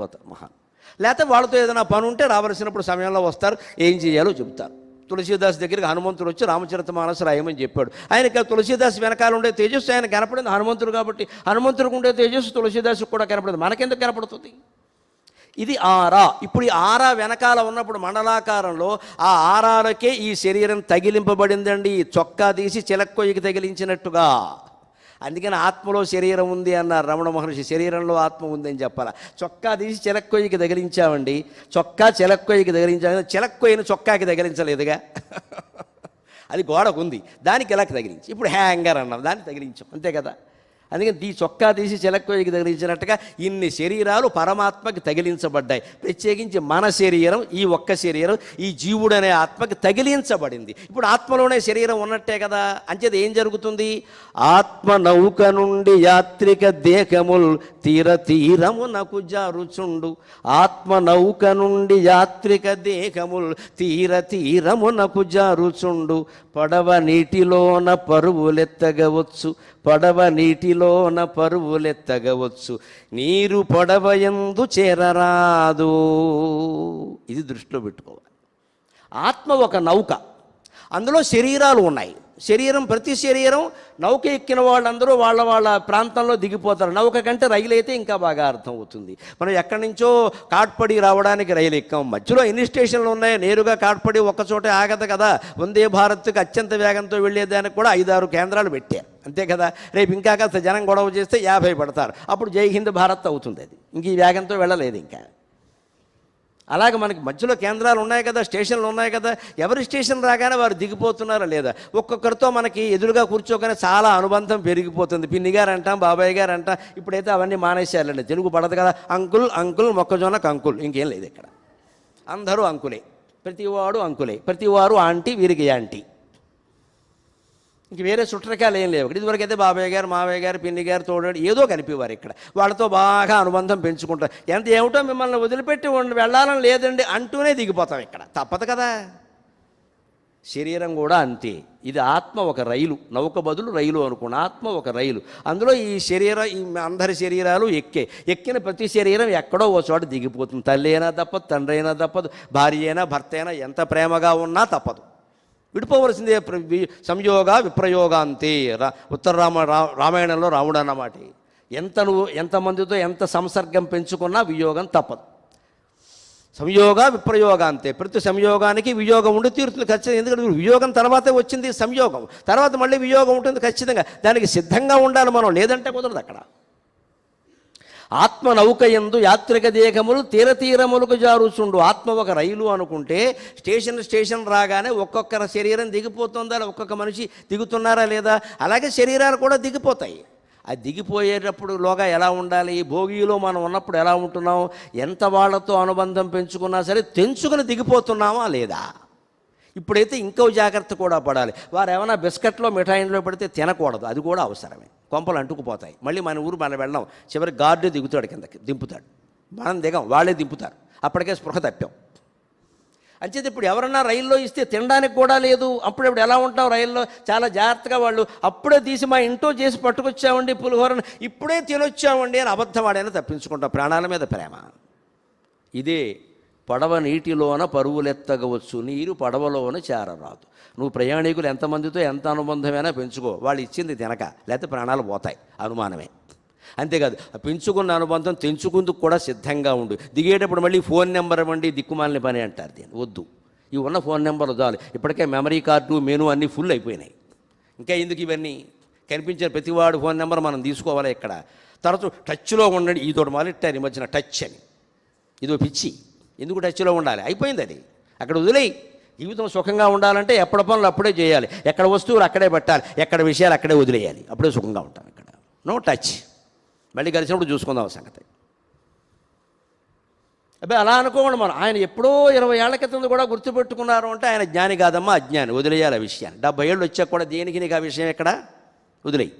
పోతారు మహాన్ లేకపోతే వాళ్ళతో ఏదైనా పని ఉంటే రావలసినప్పుడు సమయంలో వస్తారు ఏం చేయాలో చెబుతారు. తులసీదాస్ దగ్గరికి హనుమంతుడు వచ్చి రామచరిత మానసు రాయమని చెప్పాడు. ఆయనకి తులసీదాస్ వెనకాల ఉండే తేజస్సు ఆయన కనపడింది హనుమంతుడు కాబట్టి హనుమంతుడికి ఉండే తేజస్సు తులసీదాసు కూడా కనపడింది. మనకెందుకు కనపడుతుంది? ఇది ఆరా. ఇప్పుడు ఈ ఆరా వెనకాల ఉన్నప్పుడు మండలాకారంలో ఆ ఆరాలకే ఈ శరీరం తగిలింపబడిందండి. చొక్కా తీసి చిలక్కొయ్యకి తగిలించినట్టుగా. అందుకని ఆత్మలో శరీరం ఉంది అన్నారు రమణ మహర్షి. శరీరంలో ఆత్మ ఉంది అని చెప్పాల? చొక్కా తీసి చిలక్కొయ్యకి తగిలించామండి. చొక్కా చిలక్కొయ్యకి తగిలించాము చిలక్కొయ్యను చొక్కాకి తగిలించలేదుగా. అది గోడకు ఉంది. దానికి ఇలా తగిలించి. ఇప్పుడు హ్యాంగర్ అన్నాం. దాన్ని తగిలించాం. అంతే కదా? అందుకని ఈ చొక్కా తీసి చిలక్కోయికి తగిలించినట్టుగా ఇన్ని శరీరాలు పరమాత్మకి తగిలించబడ్డాయి. ప్రత్యేకించి మన శరీరం ఈ ఒక్క శరీరం ఈ జీవుడు అనే ఆత్మకి తగిలించబడింది. ఇప్పుడు ఆత్మలోనే శరీరం ఉన్నట్టే కదా? అంచేది ఏం జరుగుతుంది? ఆత్మ నౌక నుండి యాత్రిక దేహముల్ తీర తీరము నాకు జారుచుండు. ఆత్మ నౌక నుండి యాత్రిక దేహముల్ తీర తీరము నాకు జారుచుండు. పడవ నీటిలోన పరువులెత్తగవచ్చు పడవ నీటిలోన పరువులెత్తగవచ్చు. నీరు పడవ ఎందు చేరరాదు. ఇది దృష్టిలో పెట్టుకోవాలి. ఆత్మ ఒక నౌక. అందులో శరీరాలు ఉన్నాయి. శరీరం ప్రతి శరీరం నౌక ఎక్కిన వాళ్ళందరూ వాళ్ళ వాళ్ళ ప్రాంతంలో దిగిపోతారు. నౌక కంటే రైలు అయితే ఇంకా బాగా అర్థం అవుతుంది. మనం ఎక్కడి నుంచో కాట్పడి రావడానికి రైలు ఎక్కాం. మధ్యలో ఎన్ని స్టేషన్లు ఉన్నాయి. నేరుగా కాట్పడి ఒక్క చోటే ఆగదు కదా. వందే భారత్కి అత్యంత వేగంతో వెళ్ళేదానికి కూడా ఐదారు కేంద్రాలు పెట్టారు అంతే కదా? రేపు ఇంకా కాస్త జనం గొడవ చేస్తే యాభై పడతారు. అప్పుడు జై హింద్ భారత్ అవుతుంది అది. ఇంక ఈ వేగంతో వెళ్ళలేదు ఇంకా. అలాగే మనకి మధ్యలో కేంద్రాలు ఉన్నాయి కదా స్టేషన్లు ఉన్నాయి కదా ఎవరి స్టేషన్ రాగానే వారు దిగిపోతున్నారా లేదా? ఒక్కొక్కరితో మనకి ఎదురుగా కూర్చోగానే చాలా అనుబంధం పెరిగిపోతుంది. పిన్ని గారు అంటాం బాబాయ్ గారు అంటాం ఇప్పుడైతే అవన్నీ మానేశారండి తెలుగు పడదు కదా. అంకుల్ అంకుల్ మొక్కజొన్నకు అంకుల్ ఇంకేం లేదు ఇక్కడ. అందరూ అంకులే. ప్రతివాడు అంకులే. ప్రతివారు ఆంటీ వీరికి యాంటీ ఇంక వేరే చుట్టరకాలు ఏం లేవు. ఇక్కడ ఇదివరకు అయితే బాబాయ్ గారు మావయ్య గారు పిన్ని గారు తోడాడు ఏదో కనిపించేవారు ఇక్కడ. వాళ్ళతో బాగా అనుబంధం పెంచుకుంటారు. ఎంత ఏమిటో మిమ్మల్ని వదిలిపెట్టి ఉండి వెళ్ళాలని లేదండి అంటూనే దిగిపోతాం ఇక్కడ. తప్పదు కదా. శరీరం కూడా అంతే. ఇది ఆత్మ ఒక రైలు. నౌక బదులు రైలు అనుకున్న ఆత్మ ఒక రైలు. అందులో ఈ శరీరం ఈ అందరి శరీరాలు ఎక్కే. ఎక్కిన ప్రతి శరీరం ఎక్కడో ఓ చోట దిగిపోతుంది. తల్లి అయినా తప్పదు తండ్రి అయినా తప్పదు భార్య అయినా భర్త అయినా ఎంత ప్రేమగా ఉన్నా తప్పదు. విడిపోవలసిందే ప్ర- సంయోగ విప్రయోగాంతి. రా ఉత్తర రామ రా- రామాయణంలో రాముడు అన్నమాట. ఎంత నువ్వు ఎంతమందితో ఎంత సంసర్గం పెంచుకున్నా వియోగం తప్పదు. సంయోగ విప్రయోగ అంతే ప్రతి సంయోగానికి వియోగం ఉండి తీరుతుంది ఖచ్చితంగా. ఎందుకంటే వియోగం తర్వాతే వచ్చింది సంయోగం. తర్వాత మళ్ళీ వియోగం ఉంటుంది ఖచ్చితంగా. దానికి సిద్ధంగా ఉండాలి మనం. లేదంటే కుదరదు అక్కడ. ఆత్మ నౌక ఎందు యాత్రిక దేహములు తీర తీరములకు జారుచుండు. ఆత్మ ఒక రైలు అనుకుంటే స్టేషన్ స్టేషన్ రాగానే ఒక్కొక్కరి శరీరం దిగిపోతుందా ఒక్కొక్క మనిషి దిగుతున్నారా లేదా? అలాగే శరీరాలు కూడా దిగిపోతాయి. ఆ దిగిపోయేటప్పుడు లోగా ఎలా ఉండాలి? ఈ భోగిలో మనం ఉన్నప్పుడు ఎలా ఉంటున్నాం? ఎంత వాళ్ళతో అనుబంధం పెంచుకున్నా సరే తెంచుకుని దిగిపోతున్నామా లేదా? ఇప్పుడైతే ఇంకో జాగ్రత్త కూడా పడాలి. వారు ఏమైనా బిస్కెట్లో మిఠాయిలో పెడితే తినకూడదు. అది కూడా అవసరమే. కొంపలు అంటుకుపోతాయి. మళ్ళీ మన ఊరు మనం వెళ్ళాం. చివరి గార్డు దిగుతాడు కిందకి. దింపుతాడు. మనం దిగం. వాళ్ళే దింపుతారు. అప్పటికే స్పృహ తప్పాం. అంచేది ఇప్పుడు ఎవరన్నా రైల్లో ఇస్తే తినడానికి కూడా లేదు. అప్పుడు ఇప్పుడు ఎలా ఉంటాం రైల్లో? చాలా జాగ్రత్తగా వాళ్ళు అప్పుడే తీసి మా ఇంట్లో చేసి పట్టుకొచ్చామండి పులిహోరను. ఇప్పుడే తినొచ్చామండి అని అబద్ధం వాడైనా తప్పించుకుంటాం. ప్రాణాల మీద ప్రేమ. ఇదే పడవ నీటిలోన పరువులెత్తగవచ్చు. నీరు పడవలోన చేరరాదు. నువ్వు ప్రయాణికులు ఎంతమందితో ఎంత అనుబంధమైనా పెంచుకో. వాళ్ళు ఇచ్చింది తినక లేకపోతే ప్రాణాలు పోతాయి అనుమానమే. అంతేకాదు పెంచుకున్న అనుబంధం తెంచుకుందుకు కూడా సిద్ధంగా ఉండు. దిగేటప్పుడు మళ్ళీ ఫోన్ నెంబర్ ఇవ్వండి దిక్కుమాలని పని అంటారు దీన్ని. వద్దు. ఇవి ఉన్న ఫోన్ నెంబర్ చాలు. ఇప్పటికే మెమరీ కార్డు మెను అన్నీ ఫుల్ అయిపోయినాయి. ఇంకా ఎందుకు ఇవన్నీ? కనిపించిన ప్రతివాడు ఫోన్ నెంబర్ మనం తీసుకోవాలి ఇక్కడ? తరచు టచ్లో ఉండండి. ఇదోటి మొదలెట్టారు ఈ మధ్యన టచ్ అని. ఇదో పిచ్చి. ఎందుకు టచ్లో ఉండాలి? అయిపోయింది అది. అక్కడ వదిలేయి. జీవితం సుఖంగా ఉండాలంటే ఎప్పటి పనులు అప్పుడే చేయాలి. ఎక్కడ వస్తువులు అక్కడే పెట్టాలి. ఎక్కడ విషయాలు అక్కడే వదిలేయాలి. అప్పుడే సుఖంగా ఉంటాం ఇక్కడ. No touch. మళ్ళీ కలిసినప్పుడు చూసుకుందాం ఆ సంగతి. అబ్బాయి అలా అనుకోండి మనం ఆయన ఎప్పుడో ఇరవై ఏళ్ళ క్రితం కూడా గుర్తుపెట్టుకున్నారు అంటే ఆయన జ్ఞాని కాదమ్మా అజ్ఞాని. వదిలేయాలి ఆ విషయాన్ని. డెబ్బై ఏళ్ళు వచ్చాక కూడా దేనికి నీకు ఆ విషయం ఎక్కడ? వదిలేయి.